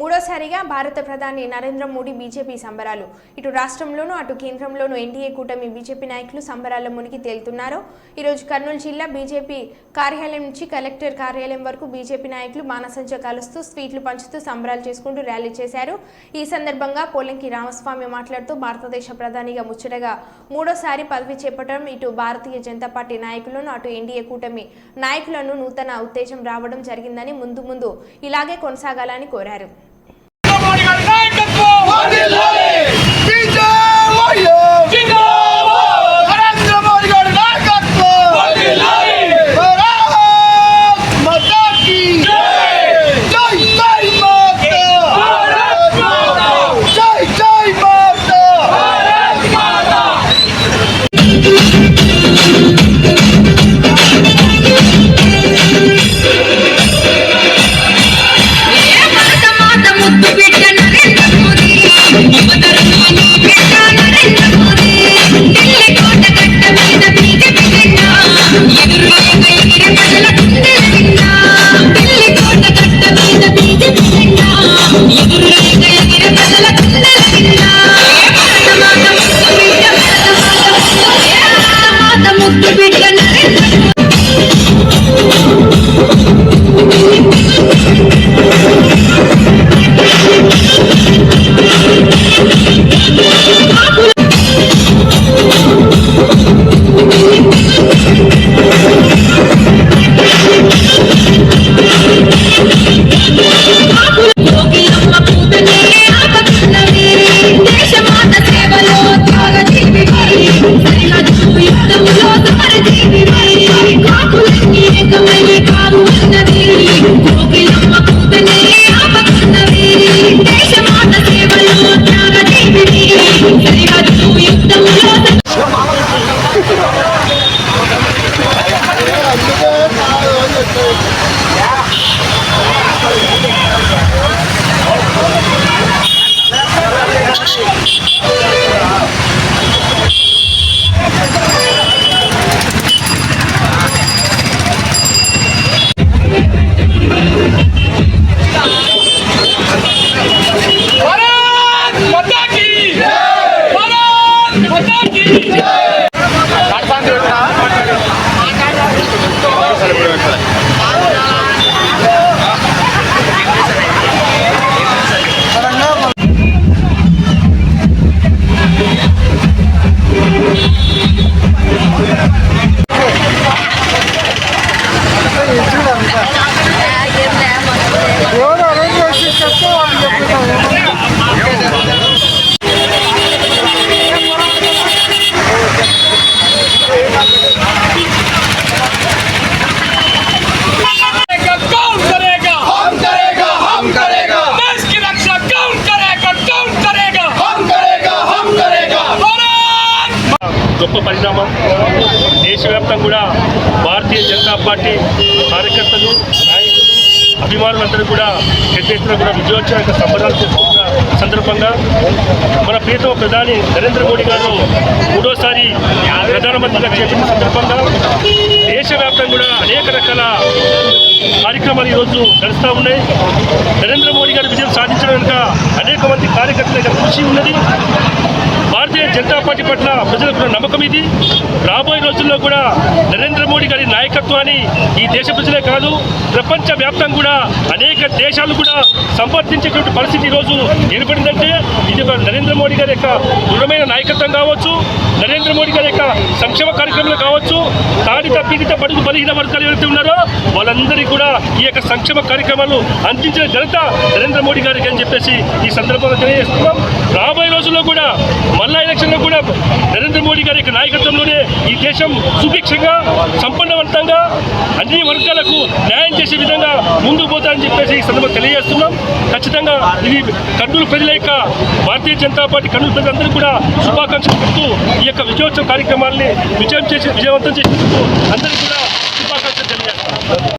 మూడోసారిగా భారత ప్రధాని నరేంద్ర మోడీ బీజేపీ సంబరాలు. ఇటు రాష్ట్రంలోనూ అటు కేంద్రంలోనూ ఎన్డీఏ కూటమి బీజేపీ నాయకులు సంబరాల మునిగి తేలుతున్నారు. ఈరోజు కర్నూలు జిల్లా బీజేపీ కార్యాలయం నుంచి కలెక్టర్ కార్యాలయం వరకు బీజేపీ నాయకులు బాణసంచ కలుస్తూ స్వీట్లు పంచుతూ సంబరాలు చేసుకుంటూ ర్యాలీ చేశారు. ఈ సందర్భంగా పోలంకి రామస్వామి మాట్లాడుతూ భారతదేశ ప్రధానిగా ముచ్చటగా మూడోసారి పదవి చేపట్టడం ఇటు భారతీయ జనతా పార్టీ నాయకులను అటు ఎన్డీఏ కూటమి నాయకులను నూతన ఉత్తేజం రావడం జరిగిందని ముందు ముందు ఇలాగే కొనసాగాలని కోరారు. దేశవ్యాప్తంగా కూడా భారతీయ జనతా పార్టీ కార్యకర్తలు నాయకులు అభిమానులందరూ కూడా పెద్ద ఎత్తున కూడా విజయోత్సవ సంబరాలు చేసుకుంటున్న సందర్భంగా మన ప్రియతమ ప్రధాని నరేంద్ర మోడీ గారు మూడోసారి ప్రధానమంత్రిగా చేపట్టిన సందర్భంగా దేశవ్యాప్తంగా కూడా అనేక రకాల కార్యక్రమాలు ఈరోజు నడుస్తూ ఉన్నాయి. నరేంద్ర మోడీ గారు విజయం సాధించడం వెనుక అనేక మంది కార్యకర్తల యొక్క కృషి ఉన్నది. జనతా పార్టీ పట్ల ప్రజలకు నమ్మకం ఇది. రాబోయే రోజుల్లో కూడా నరేంద్ర మోడీ గారి నాయకత్వాన్ని ఈ దేశ ప్రజలే కాదు ప్రపంచ వ్యాప్తంగా కూడా అనేక దేశాలు కూడా సంపాదించేటువంటి పరిస్థితి ఈరోజు ఏర్పడిందంటే ఇది ఒక నరేంద్ర మోడీ గారి యొక్క దృఢమైన నాయకత్వం కావచ్చు. నరేంద్ర మోడీ గారి యొక్క సంక్షేమ కార్యక్రమాలు కావచ్చు తాడిత పీడిత బడుగు బలహీన వర్గాలు ఎవరైతే ఉన్నారో వాళ్ళందరికీ కూడా ఈ యొక్క సంక్షేమ కార్యక్రమాలు అందించిన ఘనత నరేంద్ర మోడీ గారికి అని చెప్పేసి ఈ సందర్భంగా తెలియజేస్తున్నాం. రాబోయే రోజుల్లో కూడా మళ్ళా ఎలక్షన్లో కూడా నరేంద్ర మోడీ గారి యొక్క నాయకత్వంలోనే ఈ దేశం సుభిక్షంగా సంపన్నవంతంగా అన్ని వర్గాలకు న్యాయం చేసే విధంగా ముందుకు పోతారని చెప్పేసి ఈ సందర్భంగా తెలియజేస్తున్నాం. ఖచ్చితంగా ఇది కర్నూలు ప్రజల యొక్క భారతీయ జనతా పార్టీ కర్నూలు ప్రజలందరూ కూడా శుభాకాంక్షలు చెప్తూ ఈ యొక్క విజయోత్సవ కార్యక్రమాల్ని విజయం చేసి విజయవంతం చేసేందుకు అందరికీ కూడా శుభాకాంక్షలు తెలియజేస్తాం